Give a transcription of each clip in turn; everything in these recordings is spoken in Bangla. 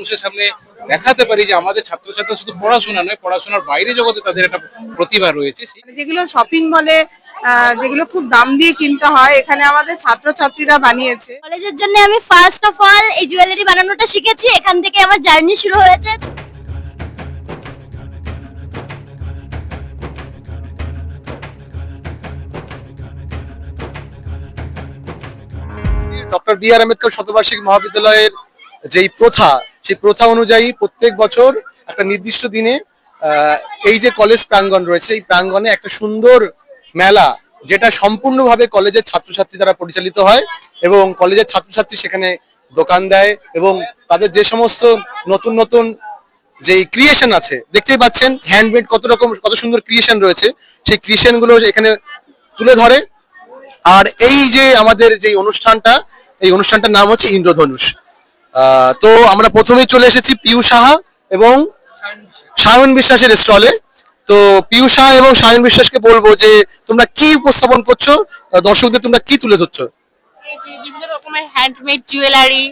মানুষের সামনে দেখাতে পারি যে আমাদের ছাত্রছাত্রী শুধু পড়াশোনা নয় পড়াশোনার বাইরে জগতে তাদের একটা প্রতিভা রয়েছে। যেগুলো শপিং মলে যেগুলো খুব দাম দিয়ে কিনতে হয় এখানে আমাদের ছাত্রছাত্রীরা বানিয়েছে। কলেজের জন্য আমি ফার্স্ট অফ অল এই জুয়েলারি বানানোটা শিখেছি এখান থেকে আমার জার্নি শুরু হয়েছে। ডক্টর বি আর আম্বেদকর শতবার্ষিকী মহাবিদ্যালয়ের যেই প্রথা, সেই প্রথা অনুযায়ী প্রত্যেক বছর একটা নির্দিষ্ট দিনে এই যে কলেজ প্রাঙ্গণ রয়েছে, এই প্রাঙ্গণে একটা সুন্দর মেলা, যেটা সম্পূর্ণভাবে কলেজের ছাত্রছাত্রী দ্বারা পরিচালিত হয় এবং কলেজের ছাত্রছাত্রী সেখানে দোকান দেয় এবং তাদের যে সমস্ত নতুন নতুন যে ক্রিয়েশন আছে, দেখতেই পাচ্ছেন হ্যান্ডমেড কত রকম, কত সুন্দর ক্রিয়েশন রয়েছে, সেই ক্রিয়েশনগুলো এখানে তুলে ধরে। আর এই যে আমাদের যে অনুষ্ঠানটা, এই অনুষ্ঠানটার নাম হচ্ছে ইন্দ্রধনুষ। তো আমরা প্রথমেই চলে এসেছি পিউ সাহা এবং সায়ন বিশ্বাসের স্টলে তো পিউ সাহা এবং সায়ন বিশ্বাসকে বলব যে তোমরা কি উপস্থাপন করছ? দর্শকদের তোমরা কি তুলে ধরছো? এই যে বিভিন্ন রকমের হ্যান্ডমেড জুয়েলারি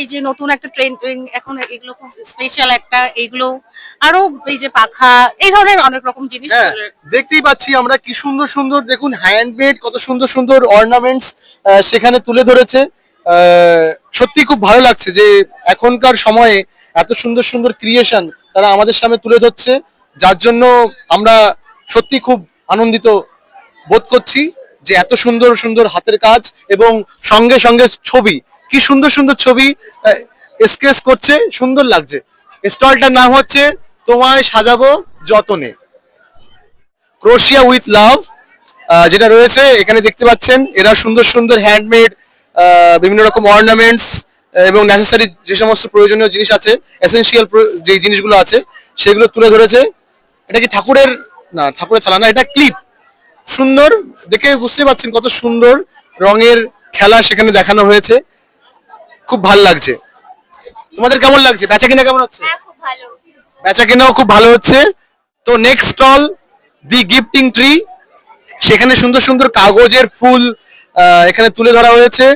এই যে নতুন একটা ট্রেন্ডিং এখন এগুলো খুব স্পেশাল একটা এগুলো আরও এই যে পাখা এই ধরনের অনেক রকম জিনিস হ্যাঁ দেখতেই পাচ্ছি আমরা কি সুন্দর সুন্দর দেখুন হ্যান্ডমেড কত সুন্দর সুন্দর অর্নামেন্টস সেখানে তুলে ধরেছে। সত্যি খুব ভালো লাগছে যে এখনকার সময়ে এত সুন্দর সুন্দর ক্রিয়েশন তারা আমাদের সামনে তুলে ধরছে, যার জন্য আমরা সত্যি খুব আনন্দিত বোধ করছি যে এত সুন্দর সুন্দর হাতের কাজ এবং সঙ্গে সঙ্গে ছবি, কি সুন্দর সুন্দর ছবি স্কেচ করছে, সুন্দর লাগছে। স্টলটার নাম হচ্ছে তোমায় সাজাবো যতনে। ক্রোশিয়া উইথ লাভ যেটা রয়েছে, এখানে দেখতে পাচ্ছেন, এরা সুন্দর সুন্দর হ্যান্ডমেড বিভিন্ন রকম অর্নামেন্টস এবং নেসেসারি যে সমস্ত প্রয়োজনীয় জিনিস আছে এসেনশিয়াল যে জিনিসগুলো আছে সেগুলো তুলে ধরেছে। এটা কি ঠাকুরের? না ঠাকুরের থালা না এটা ক্লিপ। সুন্দর দেখে বুঝতে পারছেন কত সুন্দর রঙের খেলা সেখানে দেখানো হয়েছে। খুব ভালো লাগছে। তোমাদের কেমন লাগছে? বেচা কিনা কেমন হচ্ছে? হ্যাঁ খুব ভালো। বেচা কেনাও খুব ভালো হচ্ছে। তো next stall the gifting tree সেখানে সুন্দর সুন্দর কাগজের ফুল এখানে তুলে ধরা হয়েছে।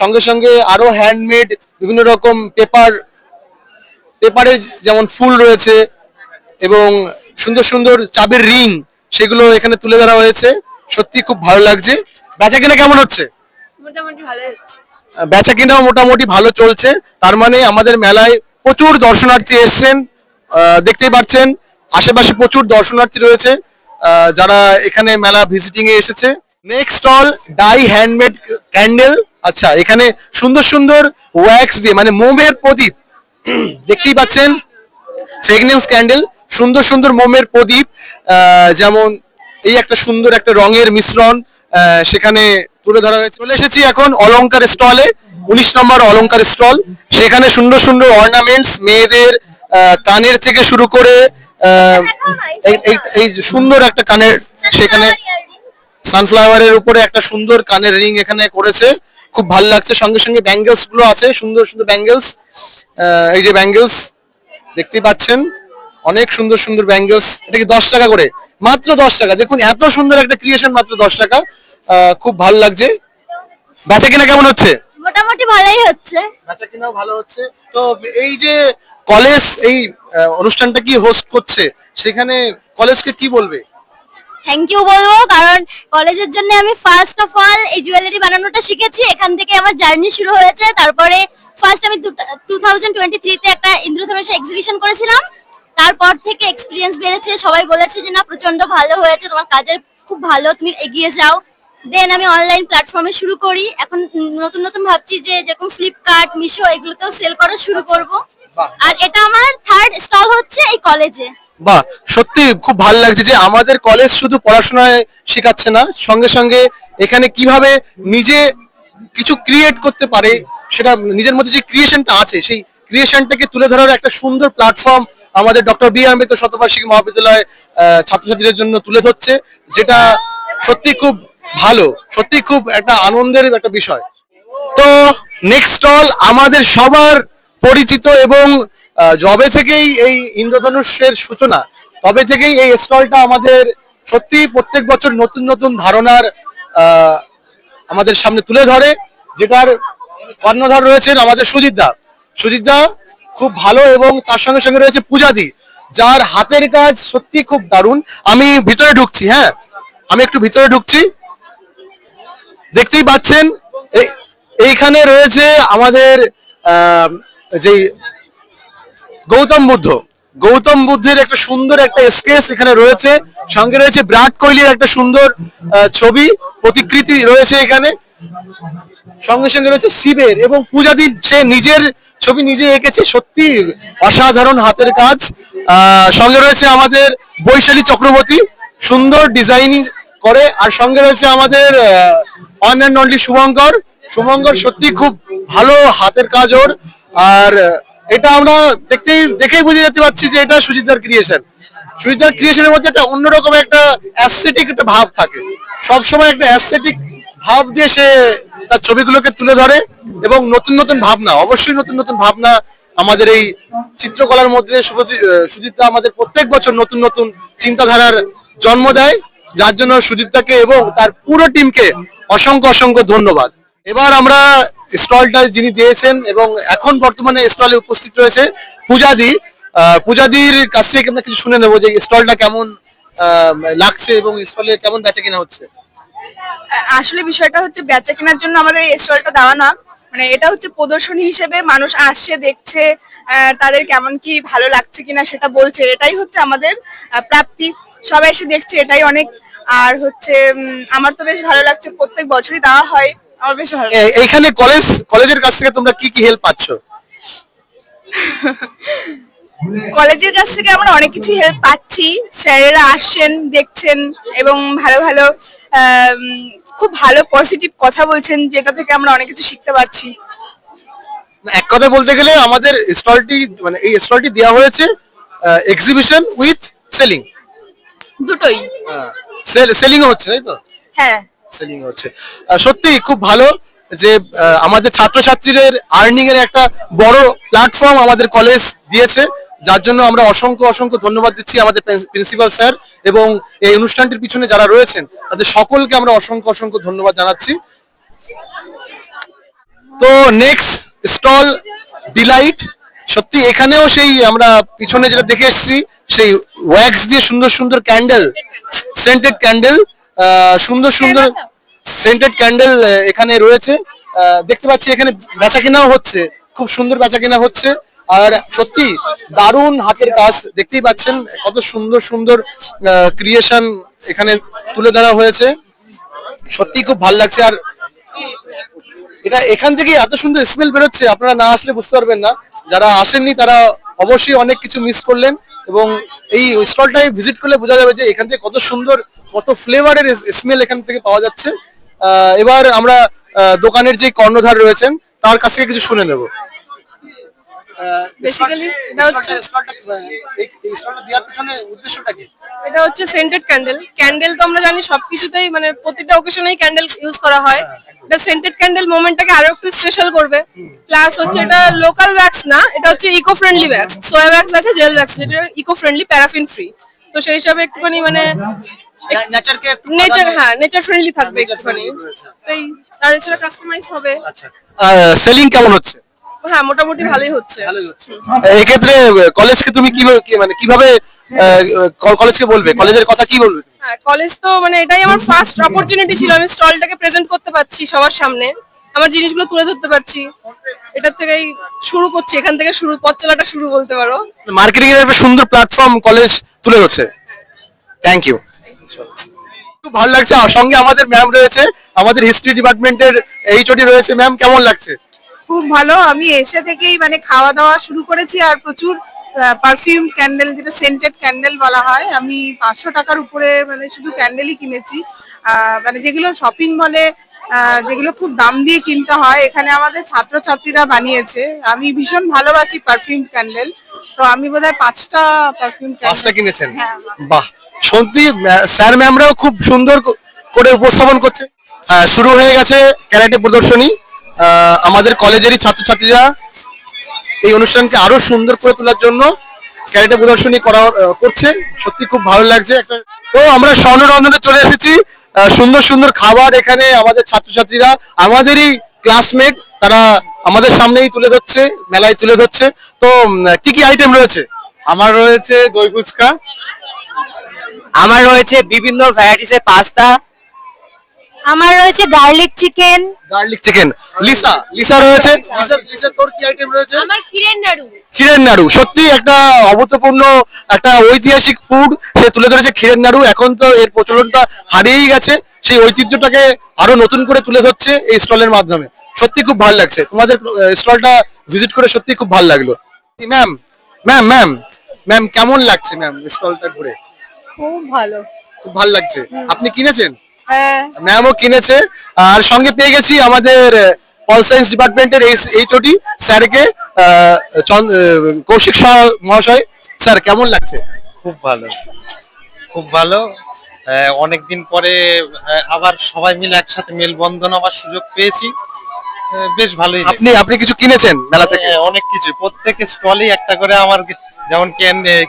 সঙ্গে সঙ্গে আরও হ্যান্ডমেড বিভিন্ন রকম পেপার পেপারের যেমন ফুল রয়েছে এবং সুন্দর সুন্দর চাবির রিং সেগুলো এখানে তুলে ধরা হয়েছে। সত্যি খুব ভালো লাগছে। বেচা কিনা কেমন হচ্ছে? মোটামুটি ভালো হচ্ছে। বেচা কিনাও মোটামুটি ভালো চলছে। তার মানে আমাদের মেলায় প্রচুর দর্শনার্থী এসছেন। দেখতেই পাচ্ছেন আশেপাশে প্রচুর দর্শনার্থী রয়েছে। যারা এখানে মেলা ভিজিটিং এ এসেছে। Next stall die handmade candle আচ্ছা এখানে সুন্দর সুন্দর ওয়্যাক্স দিয়ে মানে মোমের প্রদীপ। দেখতেই পাচ্ছেন? ফ্রেগনেন্স ক্যান্ডেল সুন্দর সুন্দর মোমের প্রদীপ। যেমন এই একটা সুন্দর একটা রঙের মিশ্রণ সেখানে তুলে ধরা হয়েছে। চলে এসেছি এখন অলংকার স্টলে উনিশ নম্বর অলংকার স্টল সেখানে সুন্দর সুন্দর অর্নামেন্টস মেয়েদের কানের থেকে শুরু করে এই- সুন্দর একটা কানের, সেখানে সানফ্লাওয়ারের উপরে একটা সুন্দর কানের রিং এখানে করেছে। খুব ভালো লাগছে। সঙ্গে সঙ্গে ব্যাঙ্গেলসগুলো আছে সুন্দর সুন্দর ব্যাঙ্গেলস এই যে ব্যাঙ্গেলস দেখতেই পাচ্ছেন? অনেক সুন্দর সুন্দর ব্যাঙ্গেলস এটা কি দশ টাকা করে? মাত্র দশ টাকা। দেখুন এত সুন্দর একটা ক্রিয়েশন মাত্র দশ টাকা। আহ, খুব ভালো লাগছে। বেচা কিনা কেমন হচ্ছে? মোটামুটি ভালোই হচ্ছে। বেচা কিনাও ভালো হচ্ছে। তো এই যে কলেজ এই অনুষ্ঠানটা কি হোস্ট করছে? সেখানে কলেজকে কি বলবে? থ্যাংক ইউ বলব কারণ কলেজের জন্য আমি ফার্স্ট অফ অল এই জুয়েলারি বানানোটা শিখেছি। এখান থেকে আমার জার্নি শুরু হয়েছে। তারপরে ফার্স্ট আমি টু থাউজেন্ড টোয়েন্টি থ্রিতে একটা ইন্দ্রধনুষ এক্সিবিশন করেছিলাম। তারপর থেকে এক্সপিরিয়েন্স বেড়েছে। সবাই বলেছে যে না প্রচণ্ড ভালো হয়েছে। তোমার কাজের খুব ভালো তুমি এগিয়ে যাও। দেন আমি অনলাইন প্ল্যাটফর্মে শুরু করি। এখন নতুন নতুন ভাবছি যে যেরকম ফ্লিপকার্ট মিশো এগুলোতেও সেল করা শুরু করব। আর এটা আমার থার্ড স্টল হচ্ছে এই কলেজে বাহ সত্যি খুব ভালো লাগছে যে আমাদের কলেজ শুধু পড়াশোনায় শেখাচ্ছে না, সঙ্গে সঙ্গে এখানে কীভাবে নিজে কিছু ক্রিয়েট করতে পারে সেটা নিজের মধ্যে যে ক্রিয়েশনটা আছে, সেই ক্রিয়েশনটাকে তুলে ধরার একটা সুন্দর প্ল্যাটফর্ম আমাদের ডক্টর বি আম্বেদকর শতবার্ষিকী মহাবিদ্যালয় ছাত্রছাত্রীদের জন্য তুলে ধরছে, যেটা সত্যি খুব ভালো, সত্যি খুব একটা আনন্দের একটা বিষয়। তো নেক্সট স্টল আমাদের সবার পরিচিত এবং যবে থেকেই এই ইন্দ্রধনুষের সূচনা, তবে থেকেই এই স্টলটা আমাদের সত্যি প্রত্যেক বছর নতুন নতুন ধারণার আমাদের সামনে তুলে ধরে, যেটার কর্ণধার রয়েছেন আমাদের সুজিত দা। সুজিত দা খুব ভালো এবং তার সঙ্গে সঙ্গে রয়েছে পূজাদি, যার হাতের কাজ সত্যি খুব দারুণ। আমি ভিতরে ঢুকছি হ্যাঁ? আমি একটু ভিতরে ঢুকছি। দেখতেই পাচ্ছেন, এই- এইখানে রয়েছে আমাদের যেই গৌতম বুদ্ধ। গৌতম বুদ্ধের একটা সুন্দর একটা স্কেচ এখানে রয়েছে। সঙ্গে রয়েছে বিরাট কোহলির একটা সুন্দর ছবি, প্রতিকৃতি রয়েছে এখানে। সঙ্গে সঙ্গে রয়েছে শিবের এবং পূজাদি সে নিজের ছবি নিজে এঁকেছে, সত্যি অসাধারণ হাতের কাজ। সঙ্গে রয়েছে আমাদের বৈশালী চক্রবর্তী, সুন্দর ডিজাইনিং করে। আর সঙ্গে রয়েছে আমাদের one and only Shubhankar. Shubhankar সত্যি খুব ভালো হাতের কাজ ওর। আর এটা আমরা দেখতেই, দেখেই বুঝে যেতে পারছি যে এটা সুজিতার ক্রিয়েশন সুজিতার ক্রিয়েশনের মধ্যে একটা অন্যরকম একটা অ্যাস্থেটিক একটা ভাব থাকে। সবসময় একটা অ্যাস্থেটিক ভাব দিয়ে সে তার ছবিগুলোকে তুলে ধরে এবং নতুন নতুন ভাবনা, অবশ্যই নতুন নতুন ভাবনা আমাদের এই চিত্রকলার মধ্যে সুজিতা আমাদের প্রত্যেক বছর নতুন নতুন চিন্তাধারার জন্ম দেয়। যার জন্য সুজিতাকে এবং তার পুরো টিমকে অসংখ্য অসংখ্য ধন্যবাদ। এবার আমরা স্টলটা যিনি দিয়েছেন এবং এখন বর্তমানে স্টলে উপস্থিত রয়েছে পূজাদি। পূজাদির কাছ থেকে আমরা কিছু শুনে নেব যে স্টলটা কেমন লাগছে এবং স্টলে কেমন বেচা কিনা হচ্ছে। আসলে বিষয়টা হচ্ছে বেচা কেনার জন্য আমাদের এই স্টলটা দেওয়া না। মানে এটা হচ্ছে প্রদর্শনী হিসেবে মানুষ আসছে, দেখছে তাদের কেমন কি ভালো লাগছে কিনা সেটা বলছে। এটাই হচ্ছে আমাদের প্রাপ্তি। সবাই এসে দেখছে, এটাই অনেক। আর হচ্ছে আমার তো বেশ ভালো লাগছে। প্রত্যেক বছরই দেওয়া হয়। আমার বেশ ভালো এ- এইখানে কলেজ কলেজের কাছ থেকে তোমরা কি কি হেল্প পাচ্ছ? কলেজের কাছ থেকে আমরা অনেক কিছু হেল্প পাচ্ছি। স্যারেরা আসছেন দেখছেন এবং ভালো ভালো আম, খুব ভালো পজিটিভ কথা বলছেন যেটা থেকে আমরা অনেক কিছু শিখতে পারছি। এক কথা বলতে গেলে আমাদের স্টলটি মানে এই স্টলটি দেওয়া হয়েছে এক্সিবিশন উইথ সেলিং দুটোই। সেলিং হচ্ছে তাই তো? হ্যাঁ। সেলিং হচ্ছে। সত্যি খুব ভালো যে আমাদের ছাত্রছাত্রীদের আর্নিং এর একটা বড় প্ল্যাটফর্ম আমাদের কলেজ দিয়েছে। যার জন্য আমরা অসংখ্য অসংখ্য ধন্যবাদ দিচ্ছি আমাদের প্রিন্সিপাল স্যার এবং এই অনুষ্ঠানটির পিছনে যারা রয়েছেন, তাদের সকলকে আমরা অসংখ্য অসংখ্য ধন্যবাদ জানাচ্ছি। তো নেক্সট স্টল ডিলাইট সত্যি এখানেও সেই আমরা পিছনে যেটা দেখে এসেছি, সেই ওয়্যাক্স দিয়ে সুন্দর সুন্দর ক্যান্ডেল সেন্টেড ক্যান্ডেল সুন্দর সুন্দর সেন্টেড ক্যান্ডেল এখানে রয়েছে। আহ, দেখতে পাচ্ছি এখানে বেচা কেনাও হচ্ছে। খুব সুন্দর বেচা কেনা হচ্ছে। আর সত্যি দারুণ হাতের কাজ। দেখতেই পাচ্ছেন কত সুন্দর সুন্দর ক্রিয়েশন এখানে তুলে ধরা হয়েছে। সত্যি খুব ভালো লাগছে। আর এটা এখান থেকে এত সুন্দর স্মেল বেরোচ্ছে আপনারা না আসলে বুঝতে পারবেন না। যারা আসেননি তারা অবশ্যই অনেক কিছু মিস করলেন। এবং এই স্টলটায় ভিজিট করলে বোঝা যাবে যে এখান থেকে কত সুন্দর কত ফ্লেভারের স্মেল এখান থেকে পাওয়া যাচ্ছে। এবার আমরা দোকানের যে কর্ণধার রয়েছেন তার কাছ থেকে কিছু শুনে নেব। এটা হচ্ছে- সেন্টেড ক্যান্ডেল ক্যান্ডেল তো আমরা জানি সবকিছুতেই মানে প্রতিটা ক্যান্ডেল ইউজ করা হয়। এটা সেন্টেড ক্যান্ডেল মোমেন্টটাকে আরও একটু স্পেশাল করবে। প্লাস হচ্ছে এটা লোকাল না এটা হচ্ছে ইকো ফ্রেন্ডলি সোয়া আছে জেল যেটা ইকো ফ্রেন্ডলি প্যারাফিন ফ্রি তো সেই হিসাবে একটুখানি মানে নেচারকে নেচার হ্যাঁ নেচার ফ্রেন্ডলি থাকবে nature একটুখানি। তাই তার এছাড়া কাস্টমাইজ হবে। আচ্ছা। সেলিং কেমন হচ্ছে? হ্যাঁ মোটামুটি ভালোই হচ্ছে। ভালোই হচ্ছে। এক্ষেত্রে কলেজকে তুমি কীভাবে কি- মানে কীভাবে কলেজকে বলবে? কলেজের কথা কি বলবে? হ্যাঁ কলেজ তো মানে এটাই আমার ফার্স্ট অপরচুনিটি ছিল। আমি স্টলটাকে প্রেজেন্ট করতে পারছি সবার সামনে। আমার জিনিসগুলো তুলে ধরতে পারছি। এটার থেকেই শুরু করছি। এখান থেকে শুরু পথ চলাটা শুরু বলতে পারো। মার্কেটিং এর একটা সুন্দর প্ল্যাটফর্ম কলেজ তুলে ধরছে। থ্যাংক ইউ খুব ভালো লাগছে। আর সঙ্গে আমাদের ম্যাম রয়েছে। আমাদের হিস্ট্রি ডিপার্টমেন্টের এইচওডি রয়েছে। ম্যাম কেমন লাগছে? খুব ভালো। আমি এসে থেকেই মানে খাওয়া দাওয়া শুরু করেছি। আর প্রচুর পারফিউম ক্যান্ডেল যেটা সেন্টেড ক্যান্ডেল বলা হয় আমি পাঁচশো টাকার উপরে মানে শুধু ক্যান্ডেলই কিনেছি। মানে যেগুলো শপিং মলে যেগুলো খুব দাম দিয়ে কিনতে হয় এখানে আমাদের ছাত্রছাত্রীরা বানিয়েছে। আমি ভীষণ ভালোবাসি পারফিউম ক্যান্ডেল তো আমি বোধহয় পাঁচটা পারফিউম পাঁচটা কিনেছেন? হ্যাঁ। বাহ! সত্যি স্যার ম্যামরাও খুব সুন্দর করে উপস্থাপন করছে। আহ, শুরু হয়ে গেছে ক্যারাটে প্রদর্শনী। আমাদের কলেজেরই ছাত্রছাত্রীরা এই অনুষ্ঠানকে আরও সুন্দর করে তোলার জন্য ক্যারেটে প্রদর্শনী করা করছে। সত্যি খুব ভালো লাগছে। একটা তো আমরা স্বর্ণরঞ্জনে চলে এসেছি। সুন্দর সুন্দর খাবার এখানে আমাদের ছাত্রছাত্রীরা আমাদেরই ক্লাসমেট তারা আমাদের সামনেই তুলে ধরছে মেলায় তুলে ধরছে। তো কি কি আইটেম রয়েছে? আমার রয়েছে দই ফুচকা আমার রয়েছে বিভিন্ন ভ্যারাইটিস এর পাস্তা আমার রয়েছে garlic chicken garlic chicken Lisa Lisa রয়েছে। লিসা লিসা তোর কি আইটেম রয়েছে? আমার ক্ষীরের নাড়ু। ক্ষীরের নাড়ু। সত্যি একটা অভূতপূর্ণ একটা ঐতিহাসিক ফুড সে তুলে ধরেছে ক্ষীরের নাড়ু। এখন তো এর প্রচলনটা হারিয়েই গেছে। সেই ঐতিহ্যটাকে আরও নতুন করে তুলে ধরছে এই স্টলের মাধ্যমে। সত্যি খুব ভালো লাগছে। তোমাদের স্টলটা ভিজিট করে সত্যি খুব ভালো লাগল। ম্যাম ম্যাম ম্যাম ম্যাম কেমন লাগছে ম্যাম স্টলটা ঘুরে? খুব ভালো। খুব ভালো লাগছে। আপনি কিনেছেন? হ্যাঁ। ম্যামও কিনেছে। আর সঙ্গে পেয়ে গেছি আমাদের পল সায়েন্স ডিপার্টমেন্টের এইচওডি স্যারকে কৌশিক মহাশয়। স্যার কেমন লাগছে? খুব ভালো। খুব ভালো। অনেক দিন পরে আবার সবাই মিলে একসাথে মেলবন্ধন হওয়ার সুযোগ পেয়েছি। বেশ ভালোই আপনি আপনি কিছু কিনেছেন মেলা থেকে? হ্যাঁ, অনেক কিছু। প্রত্যেক স্টলেই একটা করে আমার যেমন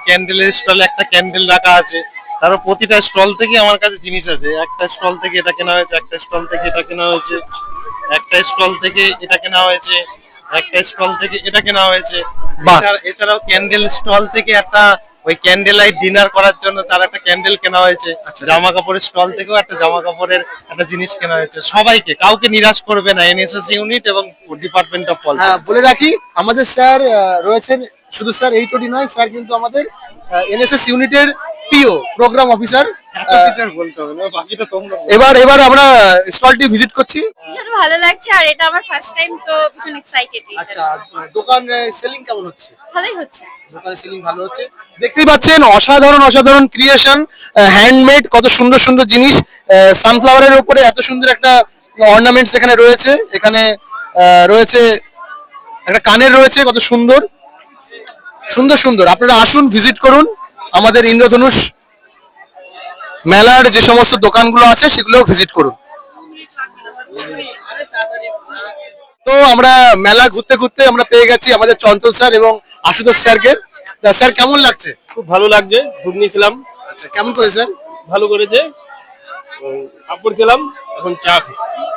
ক্যান্ডেলের স্টলে একটা ক্যান্ডেল রাখা আছে। তারপর প্রতিটা স্টল থেকে আমার কাছে জিনিস আছে। একটা স্টল থেকে এটা কেনা হয়েছে একটা স্টল থেকে এটা কেনা হয়েছে একটা স্টল থেকে এটা কেনা হয়েছে একটা স্টল থেকে এটা কেনা হয়েছে। এছাড়াও ক্যান্ডেল স্টল থেকে একটা ওই ক্যান্ডেল লাইট ডিনার করার জন্য তার একটা ক্যান্ডেল কেনা হয়েছে। জামা কাপড়ের স্টল থেকেও একটা জামা কাপড়ের একটা জিনিস কেনা হয়েছে। সবাইকে কাউকে নিরাশ করবে না এনএসএস ইউনিট এবং ডিপার্টমেন্ট অফ পল হ্যাঁ বলে রাখি আমাদের স্যার রয়েছেন শুধু স্যার এইচওডি নয় স্যার কিন্তু আমাদের এনএসএস ইউনিটের পিও প্রোগ্রাম অফিসার বলতে হবে না বাকিটা তোমরা এবার এবার আমরা স্টলটি ভিজিট করছি। ভালো লাগছে আর এটা আমার ফার্স্ট টাইম তো ভীষণ এক্সাইটেড আচ্ছা দোকান সেলিং কেমন হচ্ছে? ভালোই হচ্ছে। দোকানে সিলিং ভালো হচ্ছে। দেখতেই পাচ্ছেন অসাধারণ অসাধারণ ক্রিয়েশন হ্যান্ডমেড কত সুন্দর সুন্দর জিনিস। সানফ্লাওয়ারের উপরে এত সুন্দর একটা অর্নামেন্টস এখানে রয়েছে। এখানে আহ, রয়েছে একটা কানের রয়েছে কত সুন্দর। সুন্দর সুন্দর। আপনারা আসুন ভিজিট করুন আমাদের ইন্দ্রধনুষ মেলার যে সমস্ত দোকানগুলো আছে সেগুলো ভিজিট করুন। তো আমরা মেলা ঘুরতে ঘুরতে আমরা পেয়ে গেছি আমাদের চঞ্চল স্যার এবং আশুতোষ স্যারকে। স্যার কেমন লাগছে? খুব ভালো লাগছে ঘুগনি খেলাম আচ্ছা, কেমন করে স্যার? ভালো করেছে। পাঁপড় খেলাম এখন চা।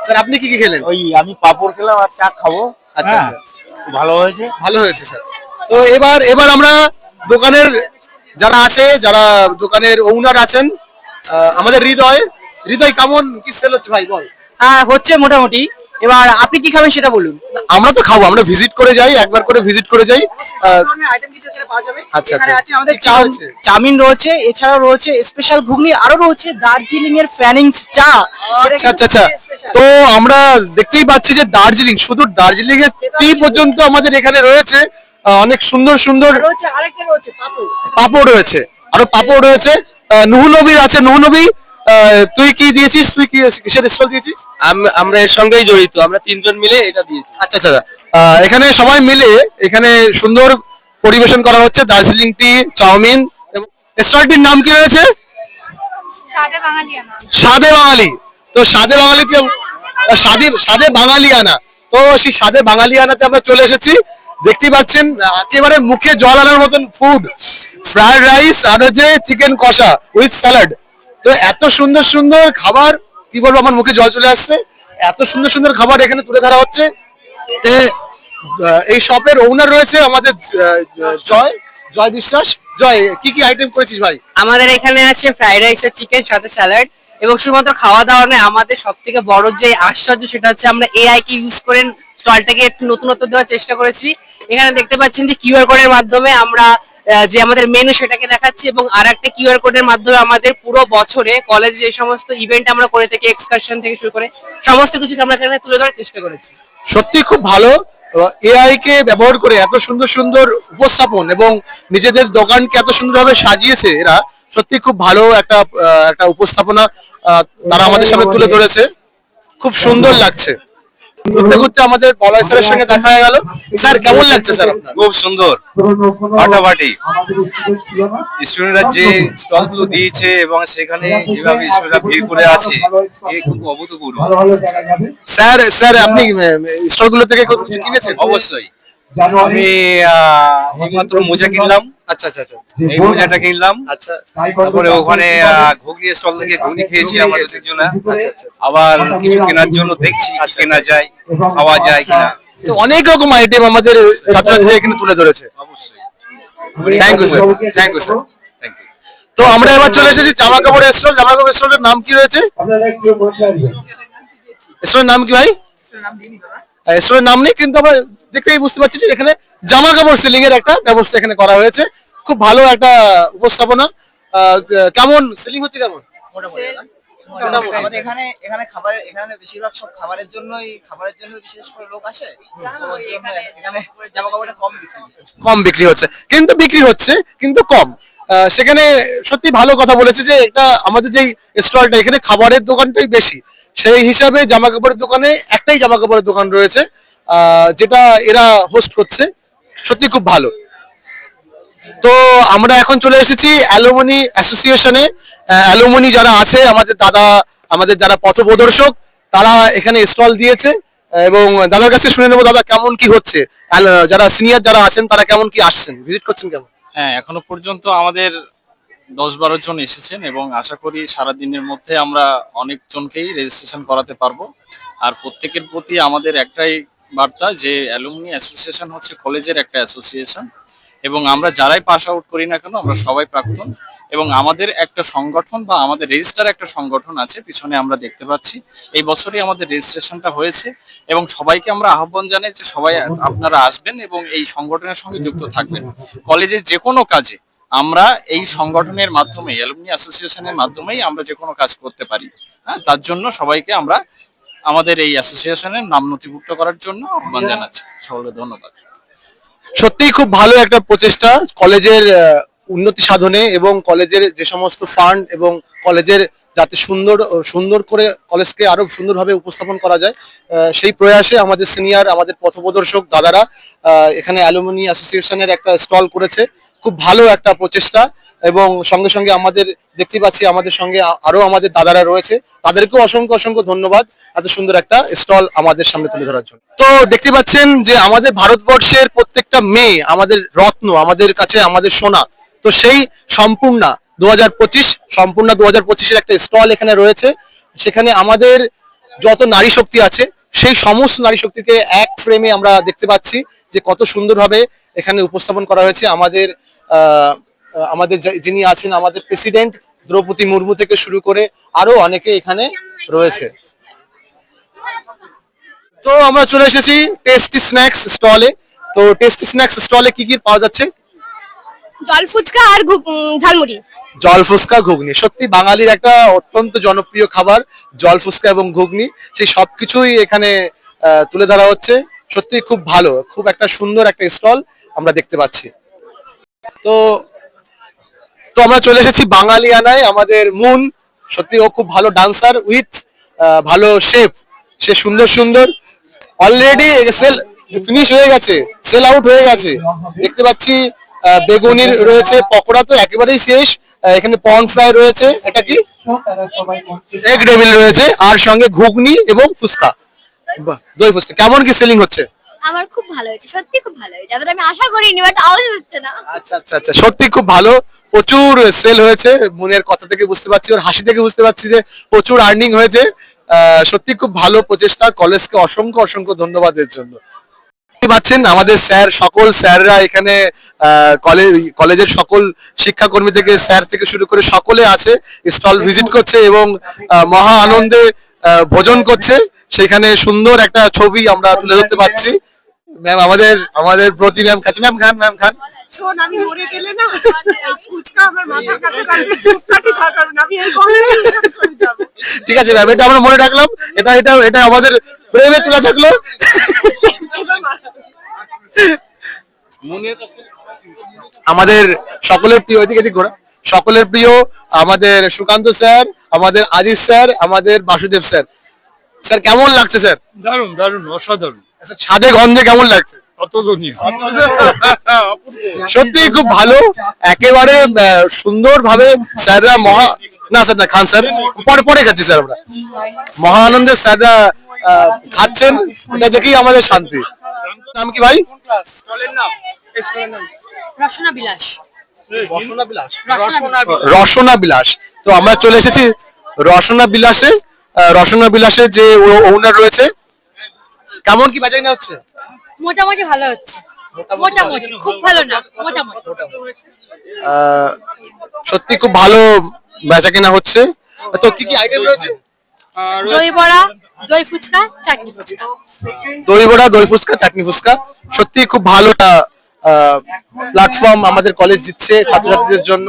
স্যার আপনি কি কি খেলেন? ওই আমি পাপড় খেলাম আর চা খাব। আচ্ছা হ্যাঁ। আচ্ছা। ভালো হয়েছে। ভালো হয়েছে স্যার। তো এবার এবার আমরা দোকানের যারা আছে যারা দোকানের ওনার আছেন আমাদের হৃদয়। হৃদয় কেমন? কি সেল হচ্ছে ভাই বল। হ্যাঁ হচ্ছে মোটামুটি। এবার আপনি কি খাবেন সেটা বলুন। আমরা তো খাব আমরা ভিজিট করে যাই একবার করে ভিজিট করে যাই। আচ্ছা, আচ্ছা। আমাদের? চাউমিন রয়েছে এছাড়াও রয়েছে স্পেশাল ঘুগনি আরও রয়েছে দার্জিলিং এর ফ্যানিংস চা। আচ্ছা আচ্ছা আচ্ছা। তো আমরা দেখতেই পাচ্ছি যে দার্জিলিং শুধু দার্জিলিং এর টি পর্যন্ত আমাদের এখানে রয়েছে। অনেক সুন্দর সুন্দর পাপড়। পাপড় রয়েছে। আরও পাপড় রয়েছে। আহ, নুহু আছে নুহু নবী। আহ, তুই কি দিয়েছিস? তুই কি কিসের স্টল দিয়েছিস? আমরা এর সঙ্গেই জড়িত আমরা তিনজন মিলে এটা দিয়েছি। আচ্ছা আচ্ছা আহ, এখানে সবাই মিলে এখানে সুন্দর পরিবেশন করা হচ্ছে দার্জিলিং টি চাউমিন এবং স্টলটির নাম কি রয়েছে? সাদে বাঙালি। তো সাদে বাঙালিতে আহ, সাদে সাদে বাঙালিয়ানা। তো সেই সাদে বাঙালিয়ানাতে আমরা চলে এসেছি। দেখতে পাচ্ছেন, একেবারে মুখে জল আনার মতন ফুড ফ্রাইড রাইস আর হচ্ছে চিকেন কষা উইথ স্যালাড তো এত সুন্দর সুন্দর খাবার, কি বলব, আমার মুখে জল চলে আসছে। এত সুন্দর সুন্দর খাবার এখানে তুলে ধরা হচ্ছে। এই শপের ওনার রয়েছে আমাদের জয় জয় বিশ্বাস। জয়, কি কি আইটেম করেছিস ভাই? আমাদের এখানে আছে ফ্রাইড রাইস আর চিকেন সাথে স্যালাড এবং শুধুমাত্র খাওয়া দাওয়া নয়, আমাদের সব থেকে বড় যে আশ্চর্য সেটা হচ্ছে আমরা এআই কে ইউজ করে স্টলটাকে একটু নতুনত্ব দেওয়ার চেষ্টা করেছি। এখানে দেখতে পাচ্ছেন যে কিউআর কোডের মাধ্যমে আমরা যে আমাদের মেনু সেটাকে দেখাচ্ছি এবং আর একটা কিউআর কোডের মাধ্যমে আমাদের পুরো বছরে কলেজে যে সমস্ত ইভেন্ট আমরা করে থাকি এক্সকারশন থেকে শুরু করে, সমস্ত কিছুকে আমরা এখানে তুলে ধরার চেষ্টা করেছি। সত্যি খুব ভালো। এআই কে ব্যবহার করে এত সুন্দর সুন্দর উপস্থাপন এবং নিজেদের দোকানকে এত সুন্দরভাবে সাজিয়েছে এরা, সত্যি খুব ভালো একটা একটা উপস্থাপনা তারা আমাদের সামনে তুলে ধরেছে। খুব সুন্দর লাগছে। ঘুরতে ঘুরতে আমাদের বলয় স্যারের সঙ্গে দেখা হয়ে গেল। স্যার কেমন লাগছে স্যার খুব সুন্দর। ফাটাফাটি। স্টুডেন্টরা যে স্টলগুলো দিয়েছে এবং সেখানে যেভাবে স্টুডেন্টরা ভিড় করে আছে এ খুব অভূতপূর্ব। স্যার স্যার আপনি স্টলগুলো থেকে কিছু কিনেছেন? অবশ্যই। আমি আহ, মোজা কিনলাম। আচ্ছা আচ্ছা আচ্ছা। এই মোজাটা কিনলাম। আচ্ছা। তারপরে ওখানে ঘুগনি স্টল থেকে ঘুগনি খেয়েছি আমাদের জন্য আচ্ছা, আচ্ছা। আবার কিছু কেনার জন্য দেখছি কি কেনা যায় খাওয়া যায় কিনা। তো অনেক রকম আইটেম আমাদের ছাত্রছাত্রীরা এখানে তুলে ধরেছে। অবশ্যই। Thank you sir thank you sir তো আমরা এবার চলে এসেছি জামা কাপড়ের স্টোর জামা কাপড় স্টোরের নাম কি রয়েছে? স্টোরের নাম কি ভাই? স্টোরের নাম নেই কিন্তু আমরা দেখতেই বুঝতে পারছি যে এখানে জামা কাপড় সেলিং এর একটা ব্যবস্থা এখানে করা হয়েছে। খুব ভালো একটা উপস্থাপনা। আহ, কেমন? সেলিং হচ্ছে কেমন? আমাদের এখানে এখানে খাবারের এখানে বেশিরভাগ সব খাবারের জন্যই খাবারের জন্য বিশেষ করে লোক আসে। তো ওই জন্য এখানে জামা কাপড়টা কম বিক্রি কম বিক্রি হচ্ছে। কিন্তু বিক্রি হচ্ছে কিন্তু কম। আহ, সেখানে সত্যি ভালো কথা বলেছে যে এটা আমাদের যে স্টলটা এখানে খাবারের দোকানটাই বেশি। সেই হিসাবে জামা কাপড়ের দোকানে একটাই জামা কাপড়ের দোকান রয়েছে। যেটা এরা হোস্ট করছে সত্যি খুব ভালো। তো আমরা এখন চলে এসেছি অ্যালুমিনি অ্যাসোসিয়েশনে। অ্যালুমিনি যারা আছে, আমাদের দাদা, আমাদের যারা পথপ্রদর্শক, তারা এখানে স্টল দিয়েছে। এবং দাদার কাছে শুনে নেব, দাদা, কেমন কি হচ্ছে? যারা সিনিয়র যারা আছেন, তারা কেমন কি আসছেন? ভিজিট করছেন কেমন? হ্যাঁ এখনও পর্যন্ত আমাদের দশ বারো জন এসেছেন এবং আশা করি সারা দিনের মধ্যে আমরা অনেক জনকেই রেজিস্ট্রেশন করাতে পারব। আর প্রত্যেকের প্রতি আমাদের একটাই বার্তা যে অ্যালুমিনি অ্যাসোসিয়েশন হচ্ছে কলেজের একটা অ্যাসোসিয়েশন এবং আমরা যারাই পাস আউট করি না কেন, আমরা সবাই প্রাক্তন এবং আমাদের একটা সংগঠন বা আমাদের রেজিস্টার একটা সংগঠন আছে, পিছনে আমরা দেখতে পাচ্ছি। এই বছরই আমাদের রেজিস্ট্রেশনটা হয়েছে এবং সবাইকে আমরা আহ্বান জানাই যে সবাই আপনারা আসবেন এবং এই সংগঠনের সঙ্গে যুক্ত থাকবেন। কলেজের যে কোনো কাজে আমরা এই সংগঠনের মাধ্যমে অ্যালুমিনি অ্যাসোসিয়েশনের মাধ্যমেই আমরা যে কোনো কাজ করতে পারি। হ্যাঁ তার জন্য সবাইকে আমরা আমাদের এই অ্যাসোসিয়েশনের নাম নথিভুক্ত করার জন্য আহ্বান জানাচ্ছি। সকলকে ধন্যবাদ। সত্যিই খুব ভালো একটা প্রচেষ্টা কলেজের উন্নতি সাধনে এবং কলেজের যে সমস্ত ফান্ড এবং কলেজের যাতে সুন্দর সুন্দর করে কলেজকে আরও সুন্দরভাবে উপস্থাপন করা যায় সেই প্রয়াসে আমাদের সিনিয়র আমাদের পথপ্রদর্শক দাদারা এখানে অ্যালুমিনি অ্যাসোসিয়েশনের একটা স্টল করেছে। খুব ভালো একটা প্রচেষ্টা। এবং সঙ্গে সঙ্গে আমাদের, দেখতে পাচ্ছি আমাদের সঙ্গে আ- আরও আমাদের দাদারা রয়েছে। তাদেরকেও অসংখ্য অসংখ্য ধন্যবাদ। এত সুন্দর একটা স্টল আমাদের সামনে তুলে ধরার জন্য। তো দেখতে পাচ্ছেন যে আমাদের ভারতবর্ষের প্রত্যেকটা মেয়ে, আমাদের রত্ন, আমাদের কাছে আমাদের সোনা, তো সেই সম্পূর্ণা দু হাজার পঁচিশ, সম্পূর্ণ দু হাজার পঁচিশের একটা স্টল এখানে রয়েছে। সেখানে আমাদের যত নারী শক্তি আছে, সেই সমস্ত নারী শক্তিকে এক ফ্রেমে আমরা দেখতে পাচ্ছি যে কত সুন্দরভাবে এখানে উপস্থাপন করা হয়েছে। আমাদের আমাদের যে- যিনি আছেন আমাদের প্রেসিডেন্ট দ্রৌপদী মুর্মু থেকে শুরু করে আরও অনেকে এখানে রয়েছে। তো আমরা চলে এসেছি টেস্টি স্ন্যাক্স স্টলে। তো টেস্টি স্ন্যাক্স স্টলে কি কি পাওয়া যাচ্ছে? জল ফুচকা আর ঝালমুড়ি। জল ফুচকা ঘুগনি। সত্যি বাঙালির একটা অত্যন্ত জনপ্রিয় খাবার জল ফুচকা এবং ঘুগনি। সেই সবকিছুই এখানে তুলে ধরা হচ্ছে। সত্যি খুব ভালো খুব একটা সুন্দর একটা স্টল আমরা দেখতে পাচ্ছি। তো তো আমরা চলে এসেছি বাঙালিয়ানায়, আমাদের মুন। সত্যি ও খুব ভালো ডান্সার উইথ ভালো শেফ সে সুন্দর সুন্দর। অলরেডি সেল ফিনিশ হয়ে গেছে সেল আউট হয়ে গেছে। দেখতে পাচ্ছি বেগুনির রয়েছে, পকোড়া তো একেবারেই শেষ। এখানে পন ফ্রাই রয়েছে, এটা কি? এগ টেবিল রয়েছে, আর সঙ্গে ঘুগনি এবং ফুচকা। দই ফুচকা। কেমন কি সেলিং হচ্ছে? আমার খুব ভালো হয়েছে, সত্যি খুব ভালো হয়েছে। যতটা আমি আশা করিনি বাট আওয়াজ হচ্ছে না। আচ্ছা আচ্ছা আচ্ছা সত্যি খুব ভালো। প্রচুর সেল হয়েছে, মনের কথা থেকে বুঝতে পারছি, ওর হাসি থেকে বুঝতে পারছি যে প্রচুর আর্নিং হয়েছে। সত্যি খুব ভালো প্রচেষ্টা কলেজকে অসংখ্য অসংখ্য ধন্যবাদের জন্য। পাচ্ছেন, আমাদের স্যার, সকল স্যাররা এখানে কলেজ কলেজের সকল শিক্ষাকর্মী থেকে, স্যার থেকে শুরু করে সকলে আছে স্টল ভিজিট করছে এবং মহা আনন্দে ভোজন করছে। সেখানে সুন্দর একটা ছবি আমরা তুলে ধরতে পাচ্ছি ম্যাম আমাদের আমাদের প্রতি ম্যাম কাছে ম্যাম খান ম্যাম খান। শোন আমি মরে গেলে না ফুচকা আমার মাথার কাছে কাটবে না আমি এই ঠিক আছে ম্যাম এটা আমরা মনে রাখলাম। এটা এটা এটা আমাদের প্রেমে তুলে থাকল। আমাদের সকলের প্রিয় এদিকে এদিক ঘোরা। সকলের প্রিয় আমাদের সুকান্ত স্যার আমাদের আজিজ স্যার আমাদের বাসুদেব স্যার। স্যার কেমন লাগছে স্যার? দারুণ দারুণ অসাধারণ। স্যার ছাদে গন্ধে কেমন লাগছে? সত্যি খুব ভালো। একেবারে সুন্দর ভাবে স্যাররা মহা না স্যার না খান স্যার পরে পরে খাচ্ছি স্যার আমরা। মহা আনন্দে স্যাররা খাচ্ছেন। এটা দেখেই আমাদের শান্তি। নাম কি ভাই? রসনা বিলাস। রসনা বিলাস? তো আমরা চলে এসেছি রসনা বিলাসে। আহ, রসনা বিলাসে যে ওনার রয়েছে কেমন কি বেচাকিনা হচ্ছে? মোটামুটি ভালো হচ্ছে। মোটামুটি খুব ভালো না মোটামুটি। আহ, সত্যি খুব ভালো বেচা কেনা হচ্ছে। তো কি কি আইটেম রয়েছে? দই বড়া দই ফুচকা চাটনি ফুচকা। দই বড়া দই ফুচকা চাটনি ফুচকা। সত্যি খুব ভালো প্ল্যাটফর্ম আমাদের কলেজ দিচ্ছে ছাত্রছাত্রীদের জন্য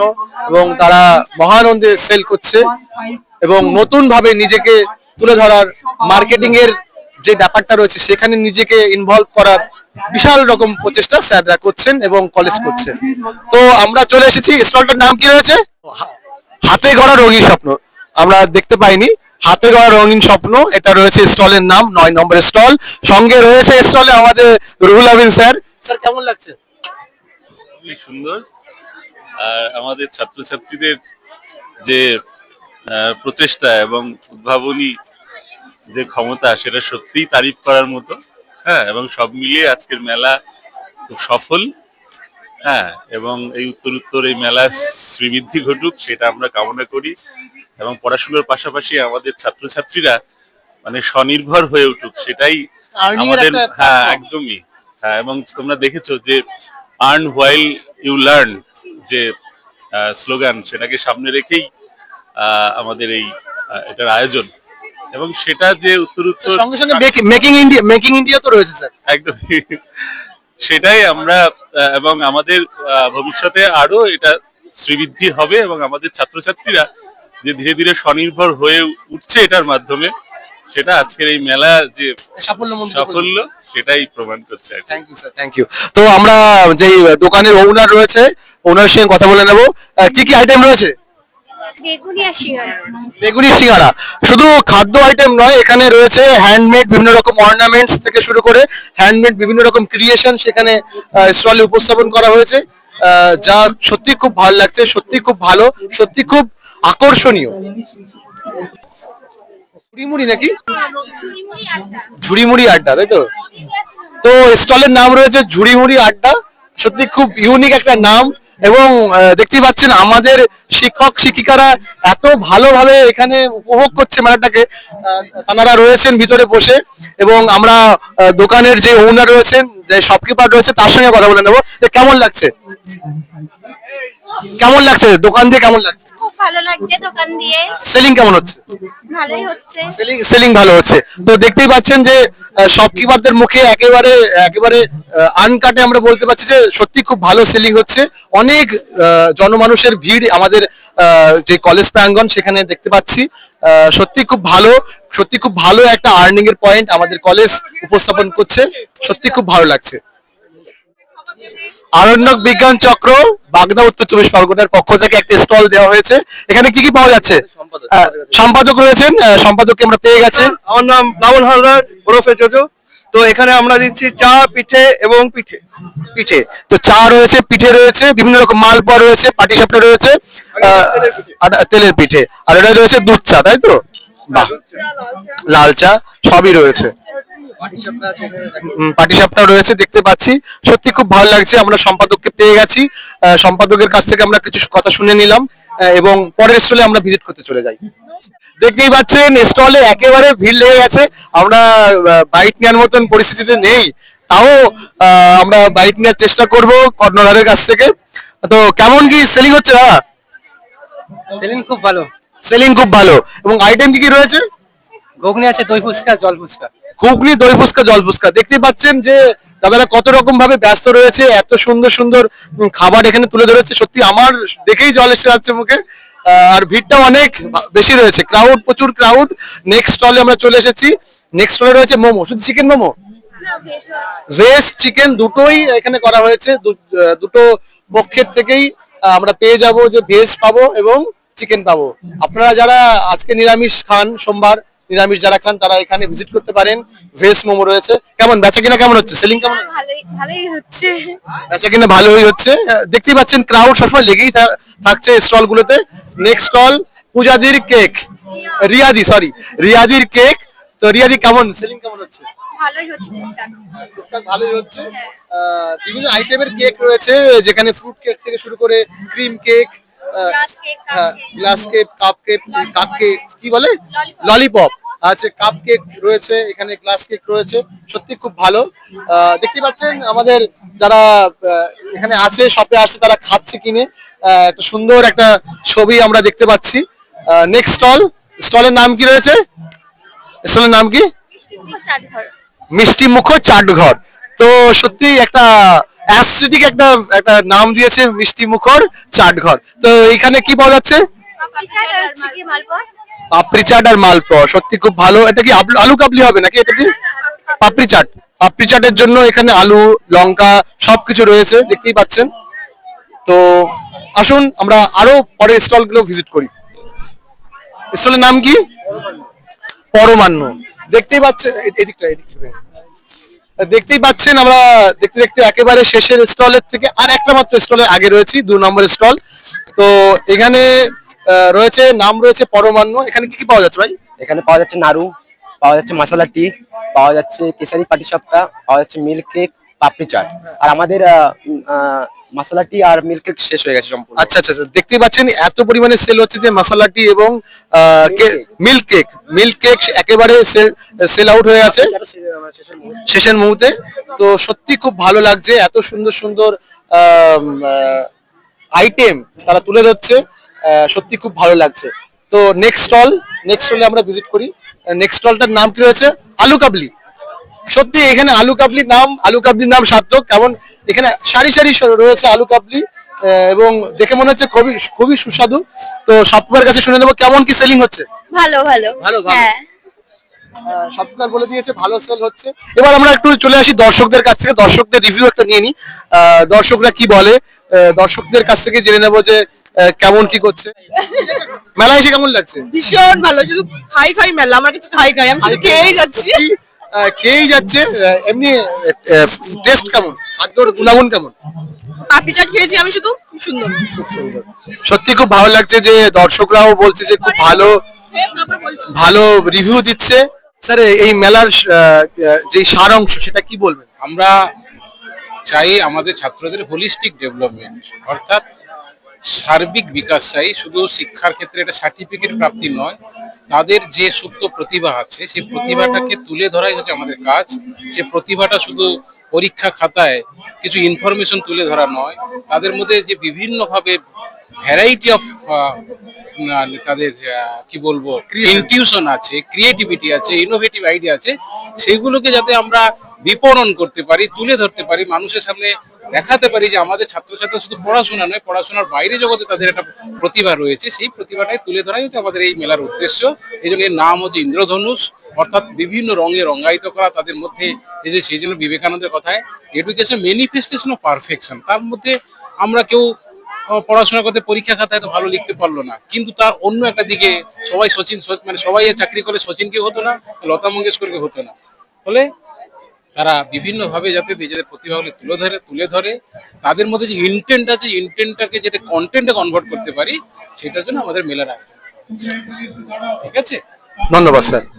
এবং তারা মহানন্দে সেল করছে এবং নতুন ভাবে নিজেকে তুলে ধরার মার্কেটিং এর যে ব্যাপারটা রয়েছে সেখানে নিজেকে ইনভলভ করার বিশাল রকম প্রচেষ্টা স্যাররা করছেন এবং কলেজ করছেন। তো আমরা চলে এসেছি স্টলটার নাম কি রয়েছে? হা- হাতে গড়া রঙিন স্বপ্ন। আমরা দেখতে পাইনি হাতে গড়া রঙিন স্বপ্ন এটা রয়েছে স্টলের নাম নয় নম্বর স্টল। সঙ্গে রয়েছে স্টলে আমাদের রুহুল আমিন স্যার। স্যার কেমন লাগছে? খুবই সুন্দর। আর আমাদের ছাত্রছাত্রীদের যে প্রচেষ্টা এবং উদ্ভাবনী যে ক্ষমতা সেটা সত্যিই তারিফ করার মতো। হ্যাঁ এবং সব মিলিয়ে আজকের মেলা খুব সফল। হ্যাঁ এবং এই উত্তর উত্তর এই মেলা শ্রীবৃদ্ধি ঘটুক সেটা আমরা কামনা করি। এবং পড়াশোনার পাশাপাশি আমাদের ছাত্রছাত্রীরা মানে স্বনির্ভর হয়ে উঠুক সেটাই আমাদের হ্যাঁ একদমই। হ্যাঁ এবং তোমরা দেখেছ যে আর্ন হোয়াইল ইউ লার্ন যে স্লোগান সেটাকে সামনে রেখেই আহ, আমাদের এই এটার আয়োজন। এবং সেটা যে উত্তর উত্তর সঙ্গে সঙ্গে মেকিং ইন্ডিয়া মেকিং ইন্ডিয়া তো রয়েছে স্যার একদমই। সেটাই আমরা এবং আমাদের ভবিষ্যতে আরও এটা শ্রীবৃদ্ধি হবে এবং আমাদের ছাত্রছাত্রীরা যে ধীরে ধীরে স্বনির্ভর হয়ে উঠছে এটার মাধ্যমে সেটা আজকের এই মেলা যে সাফল্য সাফল্য সেটাই প্রমাণ করছে thank you sir thank you তো আমরা যে দোকানের ওনার রয়েছে ওনার সঙ্গে কথা বলে নেব। কি কি আইটেম রয়েছে? বেগুনি আর সিঙ্গারা। শুধু খাদ্য আইটেম নয়, এখানে রয়েছে হ্যান্ডমেড বিভিন্ন রকম অর্নামেন্টস থেকে শুরু করে হ্যান্ডমেড বিভিন্ন রকম ক্রিয়েশন সেখানে স্টলে উপস্থাপন করা হয়েছে। যা সত্যি খুব ভালো লাগছে, সত্যি খুব ভালো, সত্যি খুব আকর্ষণীয়। ঝুড়িমুড়ি নাকি? ঝুড়িমুড়ি আড্ডা, তাই তো? তো স্টলের নাম রয়েছে ঝুড়িমুড়ি আড্ডা। সত্যি খুব ইউনিক একটা নাম। এবং দেখতে পাচ্ছেন আমাদের শিক্ষক শিক্ষিকারা এত ভালোভাবে এখানে উপভোগ করছে মেলাটাকে। তানারা রয়েছেন ভিতরে বসে এবং আমরা দোকানের যে ওনার রয়েছেন, যে শপকিপার রয়েছে, তার সঙ্গে কথা বলে নেব যে কেমন লাগছে? কেমন লাগছে? দোকান দিয়ে কেমন লাগছে? ভালো লাগছে দোকান দিয়ে। সেলিং কেমন হচ্ছে? ভালোই হচ্ছে। সেলিং সেলিং ভালো হচ্ছে। তো দেখতেই পাচ্ছেন যে শপকিপারদের মুখে একেবারে একেবারে আনকাটে আমরা বলতে পারছি যে সত্যি খুব ভালো সেলিং হচ্ছে। অনেক জনমানুষের ভিড় আমাদের আহ, যে কলেজ প্রাঙ্গণ সেখানে দেখতে পাচ্ছি। আহ, সত্যি খুব ভালো সত্যি খুব ভালো একটা আর্নিং এর পয়েন্ট আমাদের কলেজ উপস্থাপন করছে। সত্যি খুব ভালো লাগছে। আরণ্যক বিজ্ঞান চক্র বাগদা উত্তর চব্বিশ পরগনার পক্ষ থেকে একটা স্টল দেওয়া হয়েছে। এখানে কি কি পাওয়া যাচ্ছে? সম্পাদক রয়েছেন সম্পাদককে আমরা পেয়ে গেছি। আমার নাম বাবুল হালদার ওরফে জোজো। তো এখানে আমরা দিচ্ছি চা পিঠে এবং পিঠে। পিঠে। তো চা রয়েছে পিঠে রয়েছে বিভিন্ন রকম মালপোয়া রয়েছে পাটিসাপটা রয়েছে আহ, তেলের পিঠে। আর এটা রয়েছে দুধ চা তাই তো? বাহ। লাল চা সবই রয়েছে। পাটিসাপটা রয়েছে দেখতে পাচ্ছি। সত্যি খুব ভালো লাগছে আমরা সম্পাদককে পেয়ে গেছি। সম্পাদকের কাছ থেকে আমরা কিছু কথা শুনে নিলাম এবং পরের স্টলে আমরা ভিজিট করতে চলে যাই। দেখতেই পাচ্ছেন স্টলে একেবারে ভিড় লেগে গেছে। আমরা বাইক নেওয়ার মতন পরিস্থিতিতে নেই। তাও আমরা বাইক নেওয়ার চেষ্টা করব কর্ণধারের কাছ থেকে। তো কেমন কি সেলিং হচ্ছে দাদা? সেলিং খুব ভালো। সেলিং খুব ভালো। এবং আইটেম কি কি রয়েছে? ঘুগনি আছে দই ফুচকা জল ফুচকা। ঘুগনি দই ফুচকা, জল ফুচকা। দেখতেই পাচ্ছেন যে দাদারা কত রকম ভাবে ব্যস্ত রয়েছে, এত সুন্দর সুন্দর খাবার এখানে তুলে ধরেছে। সত্যি আমার দেখেই জল এসে যাচ্ছে মুখে। আর ভিড়টা অনেক বেশি রয়েছে। ক্রাউড প্রচুর ক্রাউড নেক্সট স্টলে আমরা চলে এসেছি। নেক্সট স্টলে রয়েছে মোমো। শুধু চিকেন মোমো? ভেজ চিকেন দুটোই এখানে করা হয়েছে। দুটো পক্ষের থেকেই আমরা পেয়ে যাব যে ভেজ পাবো এবং চিকেন পাবো। আপনারা যারা আজকে নিরামিষ খান সোমবার নিরামিষ যারা খান তারা এখানে ভিজিট করতে পারেন। ভেজ মোমো রয়েছে। কেমন? বেচা কিনা কেমন হচ্ছে? সেলিং কেমন হচ্ছে? ভালোই ভালোই হচ্ছে। বেচা কিনা ভালোই হচ্ছে। দেখতেই পাচ্ছেন ক্রাউড সবসময় লেগেই থাকছে স্টল গুলোতে। নেক্সট স্টল পূজাদির কেক রিয়াদি সরি রিয়াদির কেক তো রিয়াদি কেমন? সেলিং কেমন হচ্ছে? ভালোই হচ্ছে টুকটাক ভালোই হচ্ছে। আহ, বিভিন্ন আইটেমের কেক রয়েছে যেখানে ফ্রুট কেক থেকে শুরু করে cream cake cake glass cake cup cake cup cake কি বলে? ললিপপ আছে কাপ কেক রয়েছে এখানে গ্লাস কেক রয়েছে। সত্যি খুব ভালো। দেখতে পাচ্ছেন আমাদের যারা এখানে আছে শপে আসছে তারা খাচ্ছে কিনে। আহ, একটা সুন্দর একটা ছবি আমরা দেখতে পাচ্ছি। নেক্সট স্টল স্টলের নাম কি রয়েছে? স্টলের নাম কি? মিষ্টি মুখ চাটঘর। তো সত্যি একটা অ্যাস্থেটিক একটা একটা নাম দিয়েছে মিষ্টি মুখর চাটঘর। তো এখানে কি পাওয়া যাচ্ছে পাপড়ি চাট আর মালপোয়া। সত্যি খুব ভালো। এটা কি আলু কাবলি হবে নাকি এটা দিয়ে? পাপড়ি চাট। পাপড়ি চাটের জন্য এখানে আলু, লঙ্কা সবকিছু রয়েছে, দেখতেই পাচ্ছেন। তো আসুন, আমরা আরও পরের স্টলগুলো ভিজিট করি। স্টলের নাম কি? পরমান্ন। দেখতেই পাচ্ছেন এদিকটা এদিকটা। দেখতেই পাচ্ছেন আমরা দেখতে দেখতে একেবারে শেষের স্টলের থেকে আর একটা মাত্র স্টলের আগে রয়েছি, দু নম্বর স্টল তো এখানে রয়েছে, নাম রয়েছে পরমান্ন। এখানে কি কি পাওয়া যাচ্ছে ভাই? এখানে পাওয়া যাচ্ছে নাড়ু, পাওয়া যাচ্ছে মশলা টি পাওয়া যাচ্ছে কেসারি পাটিসাপটা পাওয়া যাচ্ছে মিল্ক কেক পাপড়ি চাট। আর আমাদের মশলা টি আর মিল্ক কেক শেষ হয়ে গেছে সম্পূর্ণ। আচ্ছা আচ্ছা আচ্ছা। দেখতেই পাচ্ছেন এত পরিমাণে সেল হচ্ছে যে মশলা টি এবং মিল্ক কেক মিল্ক কেক একেবারে সেল সেল আউট হয়ে গেছে। শেষের মুহূর্তে। তো সত্যি খুব ভালো লাগছে এত সুন্দর সুন্দর আইটেম তারা তুলে ধরছে সত্যি খুব ভালো লাগছে। তো নেক্সট স্টল নেক্সট স্টলে আমরা ভিজিট করি। নেক্সট স্টলটার নাম কি রয়েছে? আলু কাবলি। সত্যি এখানে আলু কাবলির নাম আলু কাবলির নাম সার্থক কেমন এখানে সারি সারি রয়েছে আলু কাবলি এবং দেখে মনে হচ্ছে খুবই খুবই সুস্বাদু। তো সবার কাছে শুনে নেব কেমন কি সেলিং হচ্ছে? ভালো ভালো। ভালো, ভালো। হ্যাঁ। বলে দিয়েছে ভালো সেল হচ্ছে। এবার আমরা একটু চলে আসি দর্শকদের কাছ থেকে দর্শকদের রিভিউ একটা নিয়ে নিই আহ, দর্শকরা কি বলে? আহ, দর্শকদের কাছ থেকে জেনে নেব যে আহ, কেমন কি করছে। মেলা এসে কেমন লাগছে? ভীষণ ভালো শুধু খাই খাই মেলা আমার কিছু খাই খাই আমি খেয়েই যাচ্ছি। খেয়েই যাচ্ছে। এমনি টেস্ট কেমন? খাদ্যর গুণাগুণ কেমন? পাপড়ি চাট খেয়েছি আমি শুধু? খুব সুন্দর। খুব সুন্দর। সত্যি খুব ভালো লাগছে যে দর্শকরাও বলছে যে খুব ভালো ভালো রিভিউ দিচ্ছে। স্যার এই মেলার যে সার অংশ সেটা কি বলবেন? আমরা চাই আমাদের ছাত্রদের হোলিস্টিক ডেভেলপমেন্ট অর্থাৎ সার্বিক বিকাশ চাই। শুধু শিক্ষার ক্ষেত্রে এটা সার্টিফিকেট প্রাপ্তি নয় তাদের যে সুপ্ত প্রতিভা আছে সেই প্রতিভাটাকে তুলে ধরাই হচ্ছে আমাদের কাজ। সে প্রতিভাটা শুধু পরীক্ষা খাতায় কিছু ইনফরমেশন তুলে ধরা নয় তাদের মধ্যে যে বিভিন্নভাবে ভ্যারাইটি অফ তাদের কি বলব ইনটিউশন আছে ক্রিয়েটিভিটি আছে ইনোভেটিভ আইডিয়া আছে সেগুলোকে যাতে আমরা বিপণন করতে পারি তুলে ধরতে পারি মানুষের সামনে দেখাতে পারি যে আমাদের ছাত্রছাত্রী শুধু পড়াশোনা নয়, পড়াশোনার বাইরে জগতে তাদের একটা প্রতিভা রয়েছে। সেই প্রতিভাটাই তুলে ধরাই হচ্ছে আমাদের এই মেলার উদ্দেশ্য। এই জন্য এর নাম হচ্ছে ইন্দ্রধনুষ। অর্থাৎ বিভিন্ন রঙে রঙায়িত করা তাদের মধ্যে এই যে সেই জন্য বিবেকানন্দের কথায় এডুকেশন ম্যানিফেস্টেশন অফ পারফেকশন তার মধ্যে আমরা কেউ পড়াশোনা করতে পরীক্ষা খাতায় তো ভালো লিখতে পারল না। কিন্তু তার অন্য একটা দিকে সবাই সচিন মানে সবাই চাকরি করে সচিন কেউ হতো না, লতা মঙ্গেশকরকে হতো না। ফলে তারা বিভিন্নভাবে যাতে নিজেদের প্রতিভাগুলি তুলে ধরে তুলে ধরে তাদের মধ্যে যে ইন্টেন্ট আছে ইন্টেন্টটাকে যেটা কন্টেন্টে কনভার্ট করতে পারি সেটার জন্য আমাদের মেলার আয়োজন ঠিক আছে? ধন্যবাদ স্যার।